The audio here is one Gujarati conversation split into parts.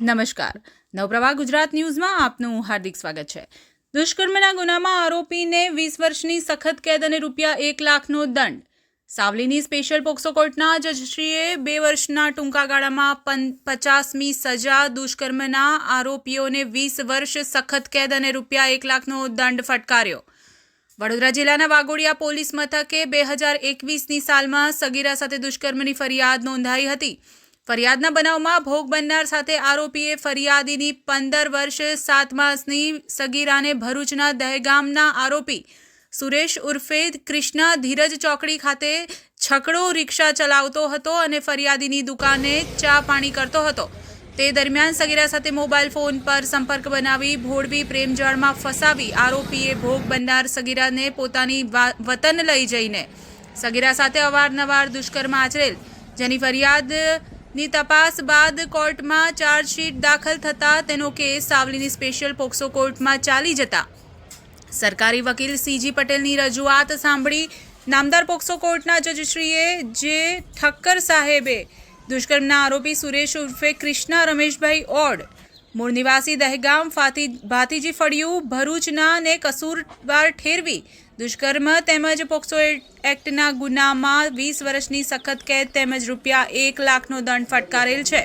નમસ્કાર. નવપ્રવાહ ગુજરાત ન્યૂઝમાં આપનું હાર્દિક સ્વાગત છે. દુષ્કર્મના ગુનામાં આરોપીને વીસ વર્ષની સખત કેદ અને રૂપિયા એક લાખનો દંડ. સાવલીની સ્પેશિયલ પોક્સો કોર્ટના જજશ્રીએ બે વર્ષના ટૂંકા ગાળામાં પન પચાસમી સજા દુષ્કર્મના આરોપીઓને વીસ વર્ષ સખત કેદ અને રૂપિયા એક લાખનો દંડ ફટકાર્યો. વડોદરા જિલ્લાના વાગોડિયા પોલીસ મથકે બે હજાર એકવીસની સાલમાં સગીરા સાથે દુષ્કર્મની ફરિયાદ નોંધાઈ હતી. ફરિયાદના બનાવમાં ભોગ બનનાર સાથે આરોપીએ ફરિયાદીની પંદર વર્ષ, સાત માસની સગીરાને ભરૂચના દહેગામના આરોપી સુરેશ ઉર્ફે કૃષ્ણા ધીરજ ચોકડી ખાતે છકડો રિક્ષા ચલાવતો હતો અને ફરિયાદીની દુકાને ચા પાણી કરતો હતો. તે દરમિયાન સગીરા સાથે મોબાઈલ ફોન પર સંપર્ક બનાવી ભોળવી પ્રેમજાળમાં ફસાવી આરોપીએ ભોગ બનનાર સગીરાને પોતાની વતન લઈ જઈને સગીરા સાથે અવારનવાર દુષ્કર્મ આચરેલ. જેની ફરિયાદની તપાસ બાદ કોર્ટમાં ચાર્જશીટ દાખલ થતાં તેનો કેસ સાવલીની સ્પેશિયલ પોક્સો કોર્ટમાં ચાલી જતા. સરકારી વકીલ સીજી પટેલની રજૂઆત સાંભળી નામદાર પોક્સો કોર્ટના જજશ્રીએ જે ઠક્કર સાહેબે દુષ્કર્મના આરોપી સુરેશ ઉર્ફે કૃષ્ણા રમેશભાઈ ઓડ, મૂળ નિવાસી દહેગામ ફાતી, ભાતીજી ફળિયું, ભરૂચના ને કસૂરવાર ઠેરવી દુષ્કર્મ તેમજ પોક્સો એક્ટના ગુનામાં વીસ વર્ષની સખત કેદ તેમજ રૂપિયા એક લાખનો દંડ ફટકારેલ છે.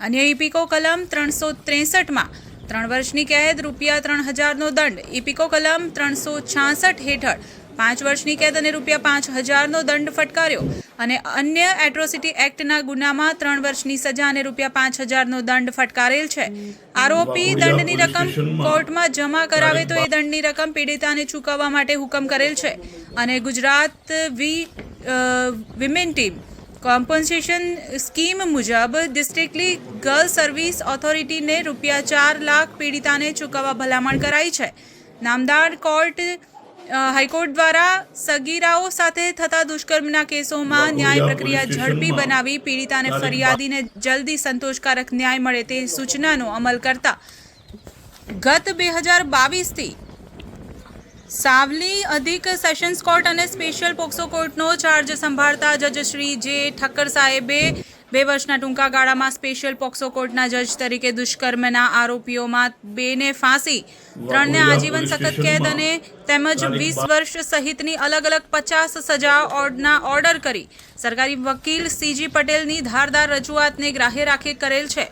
અન્ય ઇપિકો કલમ ત્રણસો ત્રેસઠમાં ત્રણ વર્ષની કેદ રૂપિયા ત્રણ હજારનો દંડ ઇપિકો કલમ ત્રણસો છાસઠ હેઠળ પાંચ વર્ષની કેદ અને રૂપિયા પાંચ હજારનો દંડ ફટકાર્યો અને અન્ય એટ્રોસિટી એક્ટના ગુનામાં ત્રણ વર્ષની સજા અને રૂપિયા પાંચ હજારનો દંડ ફટકારેલ છે. આરોપી દંડની રકમ કોર્ટમાં જમા કરાવે તો એ દંડની રકમ પીડિતાને ચૂકવવા માટે હુકમ કરેલ છે. અને ગુજરાત વી વિમેન ટીમ કોમ્પન્સેશન સ્કીમ મુજબ ડિસ્ટ્રિક્ટલી ગર્લ સર્વિસ ઓથોરિટીને રૂપિયા ચાર લાખ પીડિતાને ચૂકવવા ભલામણ કરાઈ છે. નામદાર કોર્ટ હાઈકોર્ટ દ્વારા સગીરાઓ સાથે થતા દુષ્કર્મના કેસોમાં ન્યાય પ્રક્રિયા ઝડપી બનાવી પીડિતાને ફરિયાદીને જલ્દી સંતોષકારક ન્યાય મળે તે સૂચનાનો અમલ કરતા ગત બે હજાર બાવીસથી સાવલી અધિક સેશન્સ કોર્ટ અને સ્પેશિયલ પોક્સો કોર્ટનો ચાર્જ સંભાળતા જજ શ્રી જે ઠક્કર સાહેબે બે વર્ષના ટૂંકા ગાળામાં સ્પેશિયલ પોક્સો કોર્ટના જજ તરીકે દુષ્કર્મના આરોપીઓમાં બેને ફાંસી. ત્રણને આજીવન સખત કેદ અને તેમજ વીસ વર્ષ સહિતની અલગ અલગ પચાસ સજા ઓર્ડના ઓર્ડર કરી. સરકારી વકીલ સીજી પટેલની ધારદાર રજૂઆતને ગ્રાહ્ય રાખી કરેલ છે.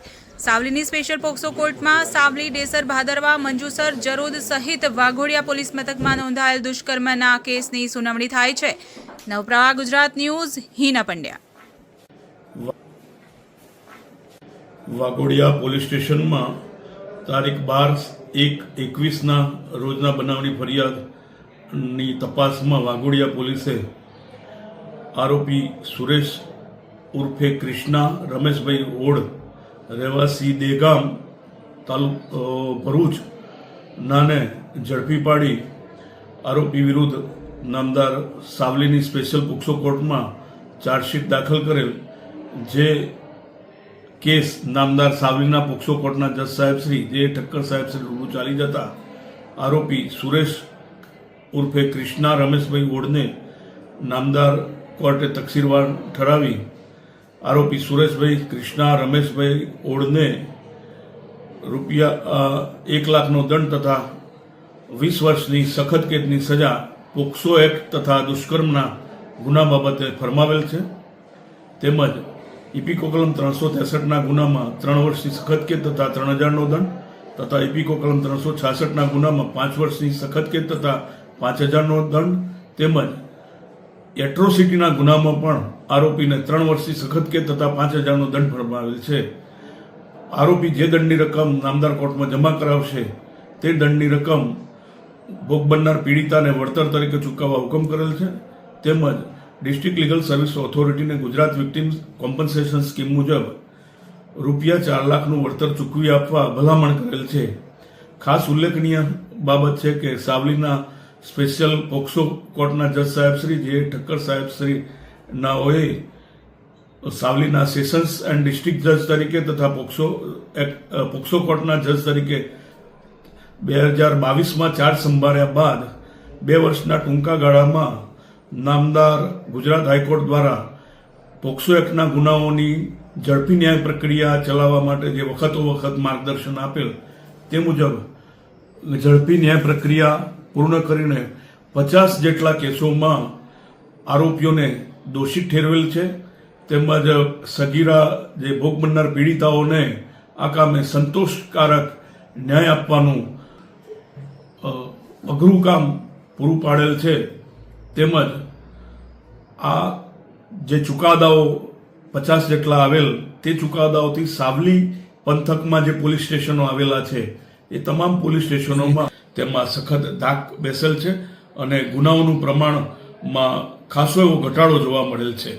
સાવલીની સ્પેશિયલ પોક્સો કોર્ટમાં સાવલી ડેસર ભાદરવા મંજુસર જરોદ સહિત વાઘોડિયા પોલીસ મથકમાં નોંધાયેલ દુષ્કર્મના કેસની સુનાવણી થાય છે. નવપ્રવાહ ગુજરાત ન્યૂઝ હિના પંડ્યા. વાઘોડિયા પોલીસ સ્ટેશનમાં તારીખ બાર એક એકવીસના રોજના બનાવની ફરિયાદની તપાસમાં વાઘોડિયા પોલીસે આરોપી સુરેશ ઉર્ફે કૃષ્ણા, રમેશભાઈ ઓડ, રહેવાસી દેગામ તાલુક ભરૂચ નાને ઝડપી પાડી આરોપી વિરુદ્ધ નામદાર સાવલીની સ્પેશિયલ પોક્સો કોર્ટમાં ચાર્જશીટ દાખલ કરેલ, જે કેસ નામદાર સાવલીના પોક્સો કોર્ટના જજ સાહેબ શ્રી જે ઠક્કર સાહેબ શ્રી રૂબરૂ ચાલી જતા આરોપી સુરેશ ઉર્ફે કૃષ્ણા રમેશભાઈ ઓડને નામદાર કોર્ટે તકસીરવાર ઠરાવી આરોપી સુરેશભાઈ, કૃષ્ણા રમેશભાઈ ઓડને રૂપિયા એક લાખનો દંડ તથા વીસ વર્ષની સખત કેદની સજા પોક્સો એક્ટ તથા દુષ્કર્મના ગુના બાબતે ફરમાવેલ છે. તેમજ ઇપિકો કલમ ત્રણસો ત્રેસઠના ગુનામાં ત્રણ વર્ષની સખત કેદ તથા ત્રણ હજારનો દંડ તથા ઇપિકો કલમ ત્રણસો છાસઠના ગુનામાં પાંચ વર્ષની સખત કેદ તથા પાંચ હજારનો દંડ તેમજ એટ્રોસિટીના ગુનામાં પણ આરોપીને ત્રણ વર્ષની સખત કેદ તથા પાંચ હજારનો દંડ ફરમાવેલ છે. આરોપી જે દંડની રકમ નામદાર કોર્ટમાં જમા કરાવશે તે દંડની રકમ ભોગ બનનાર પીડિતાને વળતર તરીકે ચૂકવવા હુકમ કરેલ છે. તેમજ ડિસ્ટ્રિક્ટ લીગલ સર્વિસ ઓથોરિટીને ગુજરાત વિક્ટિમ કોમ્પન્સેશન સ્કીમ મુજબ રૂપિયા ચાર લાખનું વળતર ચૂકવી આપવા ભલામણ કરેલ છે. ખાસ ઉલ્લેખનીય બાબત છે કે સાવલીના સ્પેશિયલ પોક્સો કોર્ટના જજ સાહેબ શ્રી જે ઠક્કર સાહેબ હોય સાવલીના સેશન્સ એન્ડ ડિસ્ટ્રિક્ટ જજ તરીકે તથા પોક્સો પોક્સો કોર્ટના જજ તરીકે બે હજાર બાવીસમાં ચાર્જ સંભાળ્યા બાદ બે વર્ષના ટૂંકા ગાળામાં નામદાર ગુજરાત હાઈકોર્ટ દ્વારા પોક્સો એક્ટના ગુનાઓની ઝડપી ન્યાય પ્રક્રિયા ચલાવવા માટે જે વખતો વખત માર્ગદર્શન આપેલ તે મુજબ ઝડપી ન્યાય પ્રક્રિયા પૂર્ણ કરીને પચાસ જેટલા કેસોમાં આરોપીઓને દોષિત ઠેરવેલ છે. તેમજ સગીરા જે ભોગ બનનાર પીડિતાઓને આ કામે સંતોષકારક ન્યાય આપવાનું અઘરું કામ પૂરું પાડેલ છે. તેમજ આ જે ચુકાદાઓ પચાસ જેટલા આવેલ, તે ચુકાદાઓથી સાવલી પંથકમાં જે પોલીસ સ્ટેશનો આવેલા છે, એ તમામ પોલીસ સ્ટેશનોમાં તેમાં સખત ધાક બેસેલ છે અને ગુનાઓનું પ્રમાણમાં ખાસો એવો ઘટાડો જોવા મળેલ છે.